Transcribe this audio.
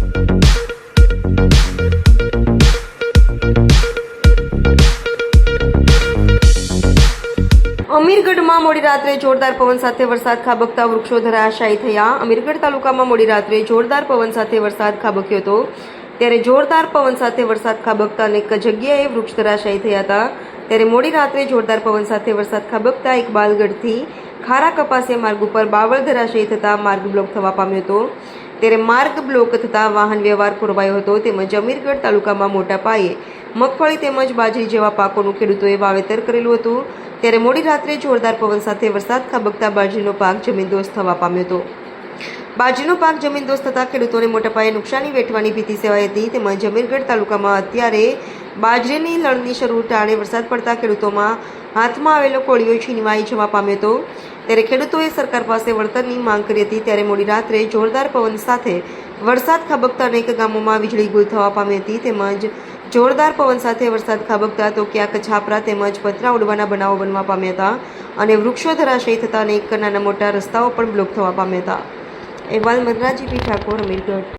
અમીરગઢમાં મોડી રાત્રે જોરદાર પવન સાથે વરસાદ ખાબકતા વૃક્ષો ધરાશાયી થયા. અમીરગઢ તાલુકામાં મોડી રાત્રે જોરદાર પવન સાથે વરસાદ ખાબક્યો હતો. ત્યારે જોરદાર પવન સાથે વરસાદ ખાબકતા અનેક જગ્યાએ વૃક્ષ ધરાશાયી થયા હતા. ત્યારે મોડી રાત્રે જોરદાર પવન સાથે વરસાદ ખાબકતા ઇકબાલગઢથી ખારા કપાસિયા માર્ગ ઉપર બાવળ ધરાશાયી થતા માર્ગ બ્લોક થવા પામ્યો હતો. ત્યારે માર્ગ બ્લોક થતા વાહન વ્યવહાર ખોરવાયો હતો તેમજ અમીરગઢ તાલુકામાં મોટા પાયે મગફળી તેમજ બાજરી જેવા પાકોનું ખેડૂતોએ વાવેતર કરેલું હતું. ત્યારે મોડી રાત્રે જોરદાર પવન સાથે વરસાદ ખાબકતા બાજરીનો પાક જમીનદોસ્ત થવા પામ્યો હતો. બાજરીનો પાક જમીનદોસ્ત થતાં ખેડૂતોને મોટા પાયે નુકસાની વેઠવાની ભીતિ સેવાઈ હતી તેમજ અમીરગઢ તાલુકામાં અત્યારે બાજરીની લણની શરૂ ટાળે વરસાદ પડતા ખેડૂતોમાં હાથમાં આવેલો કોળીઓ છીનવાઈ જવા પામ્યો હતો. ત્યારે ખેડૂતોએ સરકાર પાસે વળતરની માંગ કરી હતી ત્યારે મોડી રાત્રે જોરદાર પવન સાથે વરસાદ ખાબકતા અનેક ગામોમાં વીજળી ગુલ થવા પામી હતી તેમજ જોરદાર પવન સાથે વરસાદ ખાબકતા તો ક્યાંક છાપરા તેમજ પતરા ઉડવાના બનાવો બનવા પામ્યા હતા અને વૃક્ષો ધરાશયી થતા અનેક નાના મોટા રસ્તાઓ પણ બ્લોક થવા પામ્યા હતા. અહેવાલ મનરાજી પી ઠાકોર, અમીરગઢ.